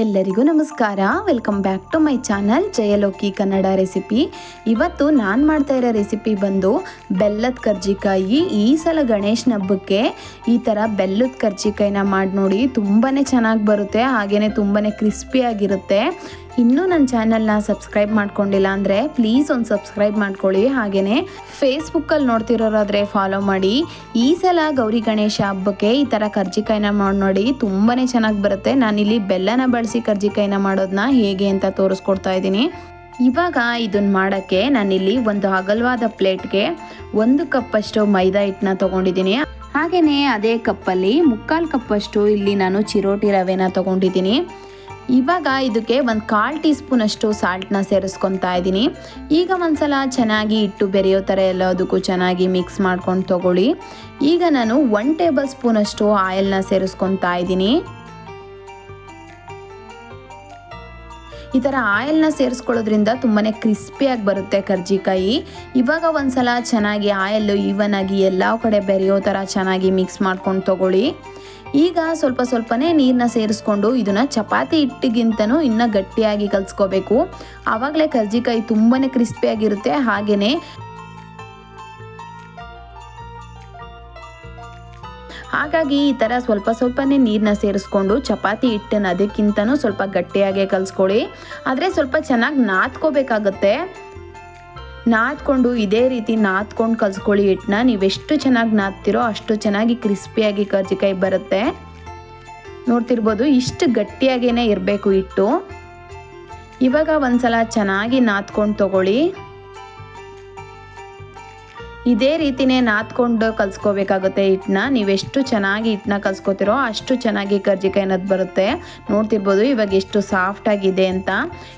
ಎಲ್ಲರಿಗೂ ನಮಸ್ಕಾರ. Welcome back to my channel ಜಯಲೋಕಿ Kannada recipe ಇವತ್ತು ನಾನು ಮಾಡ್ತಾ ಇರೋ ರೆಸಿಪಿ ಬಂದು ಬೆಲ್ಲದ ಕರ್ಜಿಕಾಯಿ, ಈ ಸಲ ಗಣೇಶನ ಹಬ್ಬಕ್ಕೆ ಈ ಥರ ಬೆಲ್ಲದ ಕರ್ಜಿಕಾಯಿನ ಮಾಡಿ ನೋಡಿ ತುಂಬಾ ಚೆನ್ನಾಗಿ ಬರುತ್ತೆ ಹಾಗೆಯೇ ತುಂಬಾ ಕ್ರಿಸ್ಪಿಯಾಗಿರುತ್ತೆ ಇನ್ನೂ ನನ್ನ ಚಾನೆಲ್ನ ಸಬ್ಸ್ಕ್ರೈಬ್ ಮಾಡ್ಕೊಂಡಿಲ್ಲ ಅಂದರೆ ಪ್ಲೀಸ್ ಒಂದು ಸಬ್ಸ್ಕ್ರೈಬ್ ಮಾಡ್ಕೊಳ್ಳಿ. ಹಾಗೆಯೇ ಫೇಸ್ಬುಕ್ಕಲ್ಲಿ ನೋಡ್ತಿರೋರಾದರೆ ಫಾಲೋ ಮಾಡಿ. ಈ ಸಲ ಗೌರಿ ಗಣೇಶ ಹಬ್ಬಕ್ಕೆ ಈ ಥರ ಕರ್ಜಿಕಾಯಿನ ಮಾಡಿ ನೋಡಿ ತುಂಬಾ ಚೆನ್ನಾಗಿ ಬರುತ್ತೆ. ನಾನಿಲ್ಲಿ ಬೆಲ್ಲನ ಬಳಸಿ ಕರ್ಜಿಕಾಯಿನ ಮಾಡೋದನ್ನ ಹೇಗೆ ಅಂತ ತೋರಿಸ್ಕೊಡ್ತಾ ಇದ್ದೀನಿ. ಇವಾಗ ಇದನ್ನ ಮಾಡೋಕ್ಕೆ ನಾನಿಲ್ಲಿ ಒಂದು ಅಗಲವಾದ ಪ್ಲೇಟ್ಗೆ ಒಂದು ಕಪ್ಪಷ್ಟು ಮೈದಾ ಹಿಟ್ಟನ್ನ ತೊಗೊಂಡಿದ್ದೀನಿ. ಹಾಗೆಯೇ ಅದೇ ಕಪ್ಪಲ್ಲಿ ಮುಕ್ಕಾಲು ಕಪ್ಪಷ್ಟು ಇಲ್ಲಿ ನಾನು ಚಿರೋಟಿ ರವೆನ ತೊಗೊಂಡಿದ್ದೀನಿ. ಇವಾಗ ಇದಕ್ಕೆ ಒಂದು ಕಾಲು ಟೀ ಸ್ಪೂನಷ್ಟು ಸಾಲ್ಟ್ನ ಸೇರಿಸ್ಕೊತಾ ಇದ್ದೀನಿ. ಈಗ ಒಂದ್ಸಲ ಚೆನ್ನಾಗಿ ಇಟ್ಟು ಬೆರೆಯೋ ಥರ ಎಲ್ಲದಕ್ಕೂ ಚೆನ್ನಾಗಿ ಮಿಕ್ಸ್ ಮಾಡ್ಕೊಂಡು ತಗೊಳ್ಳಿ. ಈಗ ನಾನು ಒನ್ ಟೇಬಲ್ ಸ್ಪೂನಷ್ಟು ಆಯಿಲ್ನ ಸೇರಿಸ್ಕೊತಾ ಇದ್ದೀನಿ. ಈ ಥರ ಆಯಿಲ್ನ ಸೇರಿಸ್ಕೊಳ್ಳೋದ್ರಿಂದ ತುಂಬಾ ಕ್ರಿಸ್ಪಿಯಾಗಿ ಬರುತ್ತೆ ಕರ್ಜಿಕಾಯಿ. ಇವಾಗ ಒಂದ್ಸಲ ಚೆನ್ನಾಗಿ ಆಯಿಲ್ ಈವನ್ ಆಗಿ ಎಲ್ಲ ಕಡೆ ಬೆರೆಯೋ ಥರ ಚೆನ್ನಾಗಿ ಮಿಕ್ಸ್ ಮಾಡ್ಕೊಂಡು ತಗೊಳ್ಳಿ. ಈಗ ಸ್ವಲ್ಪ ಸ್ವಲ್ಪನೇ ನೀರನ್ನ ಸೇರಿಸ್ಕೊಂಡು ಇದನ್ನು ಚಪಾತಿ ಹಿಟ್ಟಿಗಿಂತನೂ ಇನ್ನೂ ಗಟ್ಟಿಯಾಗಿ ಕಲಿಸ್ಕೋಬೇಕು. ಆವಾಗಲೇ ಕರ್ಜಿಕಾಯಿ ತುಂಬಾ ಕ್ರಿಸ್ಪಿಯಾಗಿರುತ್ತೆ ಹಾಗೆಯೇ ಹಾಗಾಗಿ ಈ ಥರ ಸ್ವಲ್ಪ ಸ್ವಲ್ಪನೇ ನೀರನ್ನ ಸೇರಿಸ್ಕೊಂಡು ಚಪಾತಿ ಹಿಟ್ಟನ್ನು ಅದಕ್ಕಿಂತನೂ ಸ್ವಲ್ಪ ಗಟ್ಟಿಯಾಗೆ ಕಲಿಸ್ಕೊಳ್ಳಿ. ಆದರೆ ಸ್ವಲ್ಪ ಚೆನ್ನಾಗಿ ನಾದ್ಕೋಬೇಕಾಗತ್ತೆ. ನಾದ್ಕೊಂಡು, ಇದೇ ರೀತಿ ನಾದ್ಕೊಂಡು ಕಲ್ಸ್ಕೊಳ್ಳಿ ಹಿಟ್ಟನ್ನ ನೀವೆಷ್ಟು ಚೆನ್ನಾಗಿ ನಾದ್ತಿರೋ ಅಷ್ಟು ಚೆನ್ನಾಗಿ ಕ್ರಿಸ್ಪಿಯಾಗಿ ಕರ್ಜಿಕಾಯಿ ಬರುತ್ತೆ. ನೋಡ್ತಿರ್ಬೋದು, ಇಷ್ಟು ಗಟ್ಟಿಯಾಗೇ ಇರಬೇಕು ಹಿಟ್ಟು. ಇವಾಗ ಒಂದ್ಸಲ ಚೆನ್ನಾಗಿ ನಾದ್ಕೊಂಡು ತಗೊಳ್ಳಿ. ಇದೇ ರೀತಿನೇ ನಾದ್ಕೊಂಡು ಕಲ್ಸ್ಕೋಬೇಕಾಗುತ್ತೆ ಹಿಟ್ಟನ್ನ ನೀವೆಷ್ಟು ಚೆನ್ನಾಗಿ ಹಿಟ್ಟನ್ನ ಕಲ್ಸ್ಕೋತಿರೋ ಅಷ್ಟು ಚೆನ್ನಾಗಿ ಕರ್ಜಿಕಾಯಿ ಅನ್ನೋದು ಬರುತ್ತೆ. ನೋಡ್ತಿರ್ಬೋದು ಇವಾಗ ಎಷ್ಟು ಸಾಫ್ಟ್ ಆಗಿದೆ ಅಂತ.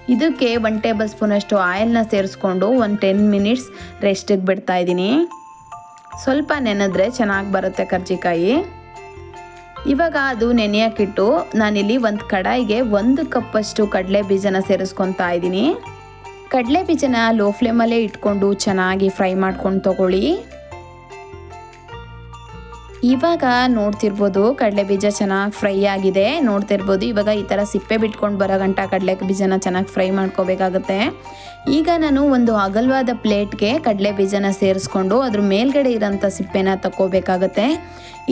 ಇದಕ್ಕೆ ಒನ್ ಟೇಬಲ್ ಸ್ಪೂನಷ್ಟು ಆಯಿಲ್ನ ಸೇರಿಸ್ಕೊಂಡು ಒಂದು ಟೆನ್ ಮಿನಿಟ್ಸ್ ರೆಸ್ಟಿಗೆ ಬಿಡ್ತಾ ಇದ್ದೀನಿ. ಸ್ವಲ್ಪ ನೆನೆದ್ರೆ ಚೆನ್ನಾಗಿ ಬರುತ್ತೆ ಕರ್ಜಿಕಾಯಿ. ಇವಾಗ ಅದು ನೆನೆಯಕ್ಕಿಟ್ಟು ನಾನಿಲ್ಲಿ ಒಂದು ಕಡಾಯಿಗೆ ಒಂದು ಕಪ್ಪಷ್ಟು ಕಡಲೆ ಬೀಜನ ಸೇರಿಸ್ಕೊತಾ ಇದ್ದೀನಿ. ಕಡಲೆ ಬೀಜನ ಲೋ ಫ್ಲೇಮಲ್ಲೇ ಇಟ್ಕೊಂಡು ಚೆನ್ನಾಗಿ ಫ್ರೈ ಮಾಡ್ಕೊಂಡು ತಗೊಳ್ಳಿ. ಇವಾಗ ನೋಡ್ತಿರ್ಬೋದು ಕಡಲೆ ಬೀಜ ಚೆನ್ನಾಗಿ ಫ್ರೈ ಆಗಿದೆ. ನೋಡ್ತಿರ್ಬೋದು ಇವಾಗ ಈ ಥರ ಸಿಪ್ಪೆ ಬಿಟ್ಕೊಂಡು ಬರೋ ಗಂಟ ಕಡಲೆ ಬೀಜನ ಚೆನ್ನಾಗಿ ಫ್ರೈ ಮಾಡ್ಕೋಬೇಕಾಗತ್ತೆ. ಈಗ ನಾನು ಒಂದು ಅಗಲವಾದ ಪ್ಲೇಟ್ಗೆ ಕಡಲೆ ಬೀಜನ ಸೇರಿಸ್ಕೊಂಡು ಅದ್ರ ಮೇಲ್ಗಡೆ ಇರೋಂಥ ಸಿಪ್ಪೆನ ತಗೋಬೇಕಾಗತ್ತೆ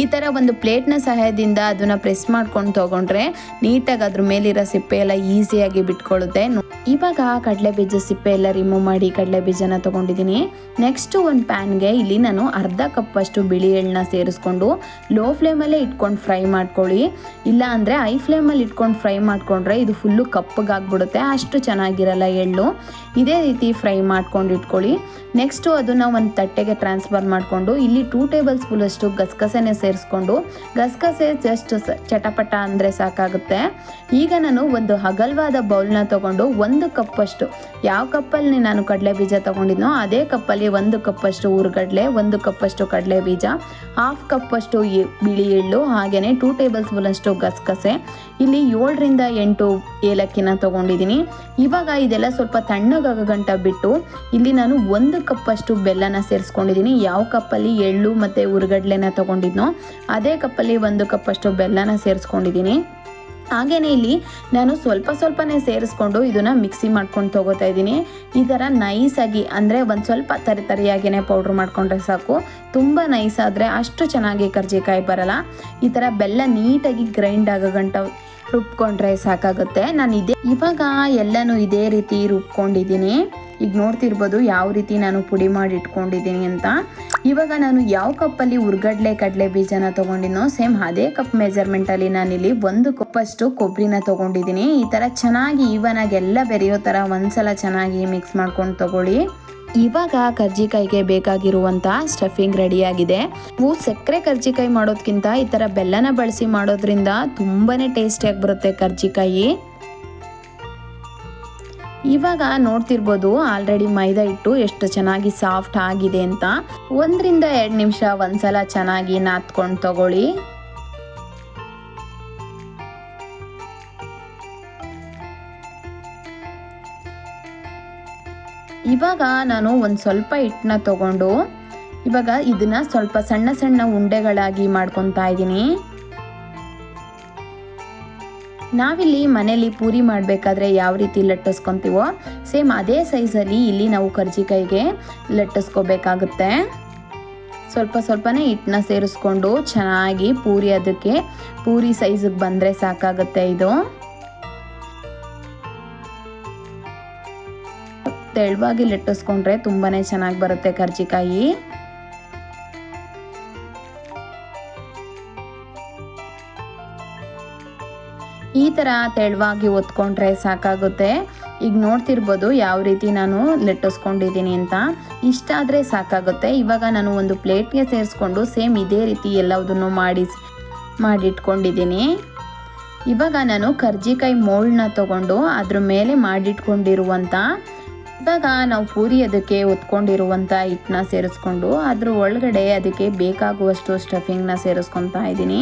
ಈ ಥರ ಒಂದು ಪ್ಲೇಟ್ನ ಸಹಾಯದಿಂದ ಅದನ್ನು ಪ್ರೆಸ್ ಮಾಡ್ಕೊಂಡು ತೊಗೊಂಡ್ರೆ ನೀಟಾಗಿ ಅದ್ರ ಮೇಲಿರೋ ಸಿಪ್ಪೆ ಎಲ್ಲ ಈಸಿಯಾಗಿ ಬಿಟ್ಕೊಳ್ಳುತ್ತೆ. ಇವಾಗ ಕಡಲೆ ಬೀಜ ಸಿಪ್ಪೆ ಎಲ್ಲ ರಿಮೂವ್ ಮಾಡಿ ಕಡಲೆ ಬೀಜನ ತೊಗೊಂಡಿದ್ದೀನಿ. ನೆಕ್ಸ್ಟು ಒಂದು ಪ್ಯಾನ್ಗೆ ಇಲ್ಲಿ ನಾನು ಅರ್ಧ ಕಪ್ ಅಷ್ಟು ಬಿಳಿ ಎಳ್ಳನ್ನ ಸೇರಿಸ್ಕೊಂಡು ಲೋ ಫ್ಲೇಮಲ್ಲೇ ಇಟ್ಕೊಂಡು ಫ್ರೈ ಮಾಡ್ಕೊಳ್ಳಿ. ಇಲ್ಲ ಅಂದರೆ ಐ ಫ್ಲೇಮಲ್ಲಿ ಇಟ್ಕೊಂಡು ಫ್ರೈ ಮಾಡಿಕೊಂಡ್ರೆ ಇದು ಫುಲ್ಲು ಕಪ್ಪಗಾಗ್ಬಿಡುತ್ತೆ. ಅಷ್ಟು ಚೆನ್ನಾಗಿರಲ್ಲ ಎಳ್ಳು. ಇದೇ ರೀತಿ ಫ್ರೈ ಮಾಡ್ಕೊಂಡು ಇಟ್ಕೊಳ್ಳಿ. ನೆಕ್ಸ್ಟು ಅದನ್ನು ಒಂದು ತಟ್ಟೆಗೆ ಟ್ರಾನ್ಸ್ಫರ್ ಮಾಡಿಕೊಂಡು ಇಲ್ಲಿ ಟೂ ಟೇಬಲ್ ಸ್ಪೂನಷ್ಟು ಗಸಗಸೆನೆ ಸೇರಿಸ್ಕೊಂಡು ಗಸಗಸೆ ಜಸ್ಟ್ ಚಟಪಟ ಅಂದರೆ ಸಾಕಾಗುತ್ತೆ. ಈಗ ನಾನು ಒಂದು ಹಗಲ್ವಾದ ಬೌಲ್ನ ತಗೊಂಡು ಒಂದು ಕಪ್ಪಷ್ಟು, ಯಾವ ಕಪ್ಪಲ್ಲಿ ನಾನು ಕಡಲೆ ಬೀಜ ತೊಗೊಂಡಿದ್ನೋ ಅದೇ ಕಪ್ಪಲ್ಲಿ ಒಂದು ಕಪ್ಪಷ್ಟು ಹುರ್ಗಡ್ಲೆ ಒಂದು ಕಪ್ಪಷ್ಟು ಕಡಲೆ ಬೀಜ, ಹಾಫ್ ಕಪ್ಪಷ್ಟು ಬಿಳಿ ಎಳ್ಳು ಹಾಗೆಯೇ ಟೂ ಟೇಬಲ್ ಸ್ಪೂನಷ್ಟು ಗಸಗಸೆ. ಇಲ್ಲಿ ಏಳರಿಂದ ಎಂಟು ಏಲಕ್ಕಿನ ತಗೊಂಡಿದ್ದೀನಿ. ಇವಾಗ ಇದೆಲ್ಲ ಸ್ವಲ್ಪ ತಣ್ಣಗಾಗ ಗಂಟ ಬಿಟ್ಟು ಇಲ್ಲಿ ನಾನು ಒಂದು ಕಪ್ಪಷ್ಟು ಬೆಲ್ಲನ ಸೇರಿಸ್ಕೊಂಡಿದ್ದೀನಿ. ಯಾವ ಕಪ್ಪಲ್ಲಿ ಎಳ್ಳು ಮತ್ತು ಉರುಗಡ್ಲೆನ ತಗೊಂಡಿದ್ನೋ, ಅದೇ ಕಪ್ಪಲ್ಲಿ ಒಂದು ಕಪ್ಪಷ್ಟು ಬೆಲ್ಲನ ಸೇರಿಸ್ಕೊಂಡಿದ್ದೀನಿ. ಹಾಗೆಯೇ ಇಲ್ಲಿ ನಾನು ಸ್ವಲ್ಪ ಸ್ವಲ್ಪನೇ ಸೇರಿಸ್ಕೊಂಡು ಇದನ್ನು ಮಿಕ್ಸಿ ಮಾಡ್ಕೊಂಡು ತೊಗೋತಾ ಇದ್ದೀನಿ. ಈ ಥರ ನೈಸಾಗಿ ಅಂದರೆ ಒಂದು ಸ್ವಲ್ಪ ತರಿ ತರಿಯಾಗಿಯೇ ಪೌಡ್ರ್ ಮಾಡ್ಕೊಂಡ್ರೆ ಸಾಕು. ತುಂಬ ನೈಸ್ ಆದರೆ ಅಷ್ಟು ಚೆನ್ನಾಗಿ ಕರ್ಜಿಕಾಯಿ ಬರಲ್ಲ. ಈ ಥರ ಬೆಲ್ಲ ನೀಟಾಗಿ ಗ್ರೈಂಡ್ ಆಗೋ ಗಂಟ ರುಬ್ಕೊಂಡ್ರೆ ಸಾಕಾಗುತ್ತೆ. ನಾನು ಇದೇ ಇವಾಗ ಎಲ್ಲನೂ ಇದೇ ರೀತಿ ರುಬ್ಕೊಂಡಿದ್ದೀನಿ. ಈಗ ನೋಡ್ತಿರ್ಬೋದು ಯಾವ ರೀತಿ ನಾನು ಪುಡಿ ಮಾಡಿ ಇಟ್ಕೊಂಡಿದ್ದೀನಿ ಅಂತ. ಇವಾಗ ನಾನು ಯಾವ ಕಪ್ಪಲ್ಲಿ ಉರ್ಗಡ್ಲೆ, ಕಡಲೆ ಬೀಜನ ತೊಗೊಂಡಿನೋ ಸೇಮ್ ಅದೇ ಕಪ್ ಮೆಜರ್ಮೆಂಟಲ್ಲಿ ನಾನಿಲ್ಲಿ ಒಂದು ಕಪ್ಪಷ್ಟು ಕೊಬ್ಬರಿನ ತೊಗೊಂಡಿದ್ದೀನಿ. ಈ ಥರ ಚೆನ್ನಾಗಿ ಈವನ್ ಆಗಿ ಎಲ್ಲ ಬೆರೆಯೋ ಥರ ಒಂದ್ಸಲ ಚೆನ್ನಾಗಿ ಮಿಕ್ಸ್ ಮಾಡ್ಕೊಂಡು ತಗೊಳ್ಳಿ. ಇವಾಗ ಕರ್ಜಿಕಾಯಿಗೆ ಬೇಕಾಗಿರುವಂಥ ಸ್ಟಫಿಂಗ್ ರೆಡಿಯಾಗಿದೆ ನೀವು ಸಕ್ಕರೆ ಕರ್ಜಿಕಾಯಿ ಮಾಡೋದಕ್ಕಿಂತ ಈ ಥರ ಬೆಲ್ಲನ ಬಳಸಿ ಮಾಡೋದ್ರಿಂದ ತುಂಬಾ ಟೇಸ್ಟಿಯಾಗಿ ಬರುತ್ತೆ ಕರ್ಜಿಕಾಯಿ. ಇವಾಗ ನೋಡ್ತಿರ್ಬೋದು ಆಲ್ರೆಡಿ ಮೈದಾ ಹಿಟ್ಟು ಎಷ್ಟು ಚೆನ್ನಾಗಿ ಸಾಫ್ಟ್ ಆಗಿದೆ ಅಂತ. ಒಂದರಿಂದ ಎರಡು ನಿಮಿಷ ಒಂದ್ಸಲ ಚೆನ್ನಾಗಿ ನಾತ್ಕೊಂಡು ತಗೊಳ್ಳಿ. ಇವಾಗ ನಾನು ಒಂದು ಸ್ವಲ್ಪ ಹಿಟ್ಟನ್ನ ತಗೊಂಡು ಇವಾಗ ಇದನ್ನ ಸ್ವಲ್ಪ ಸಣ್ಣ ಸಣ್ಣ ಉಂಡೆಗಳಾಗಿ ಮಾಡ್ಕೊತಾ ಇದ್ದೀನಿ. ನಾವಿಲ್ಲಿ ಮನೇಲಿ ಪೂರಿ ಮಾಡಬೇಕಾದ್ರೆ ಯಾವ ರೀತಿ ಲಟ್ಟಿಸ್ಕೊತೀವೋ ಸೇಮ್ ಅದೇ ಸೈಜಲ್ಲಿ ಇಲ್ಲಿ ನಾವು ಕರ್ಜಿಕಾಯಿಗೆ ಲಟ್ಟಿಸ್ಕೋಬೇಕಾಗುತ್ತೆ. ಸ್ವಲ್ಪ ಸ್ವಲ್ಪನೇ ಹಿಟ್ಟನ್ನ ಸೇರಿಸ್ಕೊಂಡು ಚೆನ್ನಾಗಿ ಪೂರಿ ಅದಕ್ಕೆ ಪೂರಿ ಸೈಜಿಗೆ ಬಂದರೆ ಸಾಕಾಗುತ್ತೆ ಇದು. ತೆಳುವಾಗಿ ಲಟ್ಟಿಸ್ಕೊಂಡ್ರೆ ತುಂಬಾ ಚೆನ್ನಾಗಿ ಬರುತ್ತೆ ಕರ್ಜಿಕಾಯಿ. ಈ ಥರ ತೆಳುವಾಗಿ ಒತ್ಕೊಂಡ್ರೆ ಸಾಕಾಗುತ್ತೆ. ಈಗ ನೋಡ್ತಿರ್ಬೋದು ಯಾವ ರೀತಿ ನಾನು ಲೆಟ್ಟಿಸ್ಕೊಂಡಿದ್ದೀನಿ ಅಂತ. ಇಷ್ಟ ಆದರೆ ಸಾಕಾಗುತ್ತೆ. ಇವಾಗ ನಾನು ಒಂದು ಪ್ಲೇಟ್ಗೆ ಸೇರಿಸ್ಕೊಂಡು ಸೇಮ್ ಇದೇ ರೀತಿ ಎಲ್ಲದನ್ನು ಮಾಡಿ, ಮಾಡಿಟ್ಕೊಂಡಿದ್ದೀನಿ. ಇವಾಗ ನಾನು ಕರ್ಜಿಕಾಯಿ ಮೋಲ್ಡ್ನ ತಗೊಂಡು ಅದ್ರ ಮೇಲೆ ಮಾಡಿಟ್ಕೊಂಡಿರುವಂಥ ಇವಾಗ ನಾವು ಪೂರಿ ಅದಕ್ಕೆ ಒತ್ಕೊಂಡಿರುವಂಥ ಹಿಟ್ಟನ್ನ ಸೇರಿಸ್ಕೊಂಡು ಅದ್ರ ಒಳಗಡೆ ಅದಕ್ಕೆ ಬೇಕಾಗುವಷ್ಟು ಸ್ಟಫಿಂಗ್ನ ಸೇರಿಸ್ಕೊತಾ ಇದ್ದೀನಿ.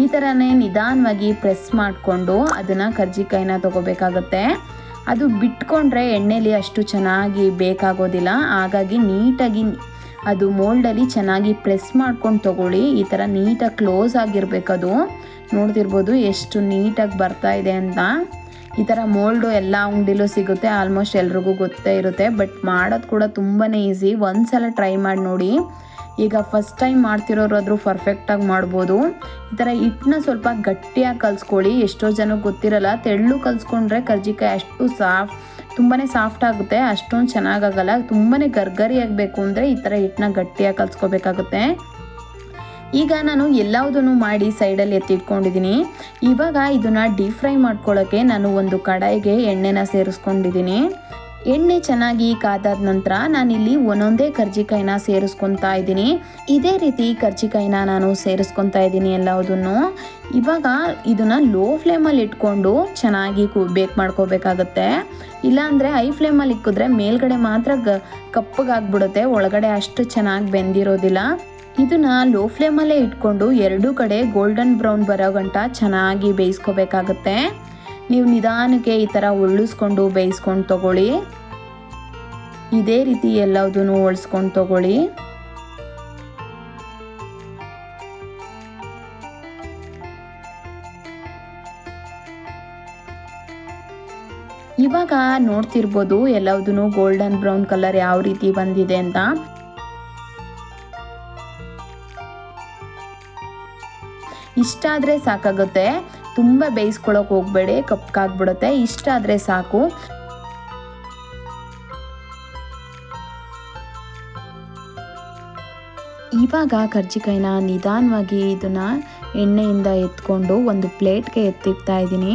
ಈ ಥರನೇ ನಿಧಾನವಾಗಿ ಪ್ರೆಸ್ ಮಾಡಿಕೊಂಡು ಅದನ್ನು ಕರ್ಜಿಕಾಯಿನ ತೊಗೋಬೇಕಾಗತ್ತೆ. ಅದು ಬಿಟ್ಕೊಂಡ್ರೆ ಎಣ್ಣೆಲಿ ಅಷ್ಟು ಚೆನ್ನಾಗಿ ಬೇಕಾಗೋದಿಲ್ಲ. ಹಾಗಾಗಿ ನೀಟಾಗಿ ಅದು ಮೋಲ್ಡಲ್ಲಿ ಚೆನ್ನಾಗಿ ಪ್ರೆಸ್ ಮಾಡ್ಕೊಂಡು ತೊಗೊಳ್ಳಿ. ಈ ಥರ ನೀಟಾಗಿ ಕ್ಲೋಸ್ ಆಗಿರಬೇಕದು ನೋಡ್ತಿರ್ಬೋದು ಎಷ್ಟು ನೀಟಾಗಿ ಬರ್ತಾ ಇದೆ ಅಂತ. ಈ ಥರ ಮೋಲ್ಡು ಎಲ್ಲ ಅಂಗಡಿಲೂ ಸಿಗುತ್ತೆ, ಆಲ್ಮೋಸ್ಟ್ ಎಲ್ರಿಗೂ ಗೊತ್ತೇ ಇರುತ್ತೆ. ಬಟ್ ಮಾಡೋದು ಕೂಡ ತುಂಬಾ ಈಸಿ. ಒಂದು ಸಲ ಟ್ರೈ ಮಾಡಿ ನೋಡಿ. ಈಗ ಫಸ್ಟ್ ಟೈಮ್ ಮಾಡ್ತಿರೋರಾದರೂ ಪರ್ಫೆಕ್ಟಾಗಿ ಮಾಡ್ಬೋದು. ಈ ಥರ ಹಿಟ್ಟನ್ನ ಸ್ವಲ್ಪ ಗಟ್ಟಿಯಾಗಿ ಕಲಿಸ್ಕೊಳ್ಳಿ. ಎಷ್ಟೋ ಜನಕ್ಕೆ ಗೊತ್ತಿರಲ್ಲ, ತೆಳ್ಳು ಕಲಿಸ್ಕೊಂಡ್ರೆ ಕರ್ಜಿಕಾಯಿ ಅಷ್ಟು ಸಾಫ್ಟ್ ತುಂಬಾ ಸಾಫ್ಟ್ ಆಗುತ್ತೆ. ಅಷ್ಟೊಂದು ಚೆನ್ನಾಗಾಗಲ್ಲ. ತುಂಬಾ ಗರ್ಗರಿ ಆಗಬೇಕು ಅಂದರೆ ಈ ಥರ ಹಿಟ್ಟನ್ನ ಗಟ್ಟಿಯಾಗಿ ಕಲಿಸ್ಕೋಬೇಕಾಗುತ್ತೆ. ಈಗ ನಾನು ಎಲ್ಲವುದನ್ನು ಮಾಡಿ ಸೈಡಲ್ಲಿ ಎತ್ತಿಟ್ಕೊಂಡಿದ್ದೀನಿ ಇವಾಗ ಇದನ್ನು ಡೀಪ್ ಫ್ರೈ ಮಾಡ್ಕೊಳ್ಳೋಕ್ಕೆ ನಾನು ಒಂದು ಕಡಾಯಿಗೆ ಎಣ್ಣೆನ ಸೇರಿಸ್ಕೊಂಡಿದ್ದೀನಿ ಎಣ್ಣೆ ಚೆನ್ನಾಗಿ ಕಾದಾದ ನಂತರ ನಾನಿಲ್ಲಿ ಒಂದೊಂದೇ ಕರ್ಜಿಕಾಯಿನ ಸೇರಿಸ್ಕೊತಾ ಇದ್ದೀನಿ. ಇದೇ ರೀತಿ ಕರ್ಜಿಕಾಯಿನ ನಾನು ಸೇರಿಸ್ಕೊತಾ ಇದ್ದೀನಿ ಎಲ್ಲದನ್ನು ಇವಾಗ ಇದನ್ನ ಲೋ ಫ್ಲೇಮಲ್ಲಿ ಇಟ್ಕೊಂಡು ಚೆನ್ನಾಗಿ ಕು, ಬೇಕ್ ಮಾಡ್ಕೋಬೇಕಾಗತ್ತೆ. ಇಲ್ಲಾಂದರೆ ಹೈ ಫ್ಲೇಮಲ್ಲಿ ಇಕ್ಕಿದ್ರೆ ಮೇಲ್ಗಡೆ ಮಾತ್ರ ಗ, ಕಪ್ಪಗಾಗ್ಬಿಡುತ್ತೆ. ಒಳಗಡೆ ಅಷ್ಟು ಚೆನ್ನಾಗಿ ಬೆಂದಿರೋದಿಲ್ಲ. ಇದನ್ನ ಲೋ ಫ್ಲೇಮಲ್ಲೇ ಇಟ್ಕೊಂಡು ಎರಡೂ ಕಡೆ ಗೋಲ್ಡನ್ ಬ್ರೌನ್ ಬರೋ ಗಂಟ ಚೆನ್ನಾಗಿ ಬೇಯಿಸ್ಕೋಬೇಕಾಗತ್ತೆ. ನೀವು ನಿಧಾನಕ್ಕೆ ಈ ಥರ ಉಳಿಸ್ಕೊಂಡು ಬೇಯಿಸ್ಕೊಂಡು ತಗೊಳ್ಳಿ. ಇದೇ ರೀತಿ ಎಲ್ಲದನ್ನು ಒಳ್ಸ್ಕೊಂಡು ತಗೊಳ್ಳಿ. ಇವಾಗ ನೋಡ್ತಿರ್ಬೋದು ಎಲ್ಲದನ್ನು ಗೋಲ್ಡನ್ ಬ್ರೌನ್ ಕಲರ್ ಯಾವ ರೀತಿ ಬಂದಿದೆ ಅಂತ. ಇಷ್ಟಾದರೆ ಸಾಕಾಗುತ್ತೆ. ತುಂಬ ಬೇಯಿಸ್ಕೊಳ್ಳೋಕೆ ಹೋಗಬೇಡಿ, ಕಪ್ಪಾಗ್ಬಿಡುತ್ತೆ, ಇಷ್ಟ ಆದರೆ ಸಾಕು. ಇವಾಗ ಕರ್ಜಿಕಾಯಿನ ನಿಧಾನವಾಗಿ ಇದನ್ನು ಎಣ್ಣೆಯಿಂದ ಎತ್ಕೊಂಡು ಒಂದು ಪ್ಲೇಟ್ಗೆ ಎತ್ತಿಡ್ತಾ ಇದ್ದೀನಿ.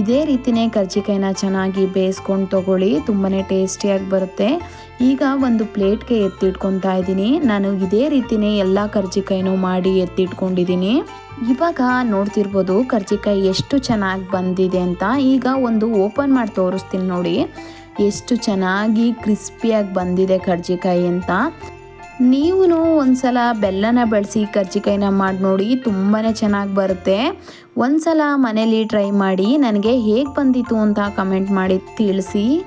ಇದೇ ರೀತಿಯೇ ಕರ್ಜಿಕಾಯಿನ ಚೆನ್ನಾಗಿ ಬೇಯಿಸ್ಕೊಂಡು ತೊಗೊಳ್ಳಿ ತುಂಬಾ ಟೇಸ್ಟಿಯಾಗಿ ಬರುತ್ತೆ. ಈಗ ಒಂದು ಪ್ಲೇಟ್ಗೆ ಎತ್ತಿಟ್ಕೊತಾ ಇದ್ದೀನಿ. ನಾನು ಇದೇ ರೀತಿಯೇ ಎಲ್ಲ ಕರ್ಜಿಕಾಯಿನೂ ಮಾಡಿ ಎತ್ತಿಟ್ಕೊಂಡಿದ್ದೀನಿ. ಇವಾಗ ನೋಡ್ತಿರ್ಬೋದು ಕರ್ಜಿಕಾಯಿ ಎಷ್ಟು ಚೆನ್ನಾಗಿ ಬಂದಿದೆ ಅಂತ. ಈಗ ಒಂದು ಓಪನ್ ಮಾಡಿ ತೋರಿಸ್ತೀನಿ ನೋಡಿ. ಎಷ್ಟು ಚೆನ್ನಾಗಿ ಕ್ರಿಸ್ಪಿಯಾಗಿ ಬಂದಿದೆ ಕರ್ಜಿಕಾಯಿ ಅಂತ. ನೀವು ಒಂದ್ಸಲ ಬೆಲ್ಲನ ಬಳಸಿ ಕರ್ಜಿಕಾಯಿನ ಮಾಡಿ ನೋಡಿ ತುಂಬಾ ಚೆನ್ನಾಗಿ ಬರುತ್ತೆ. ಒಂದ್ಸಲ ಮನೇಲಿ ಟ್ರೈ ಮಾಡಿ, ನನಗೆ ಹೇಗೆ ಬಂದಿತ್ತು ಅಂತ ಕಮೆಂಟ್ ಮಾಡಿ ತಿಳಿಸಿ.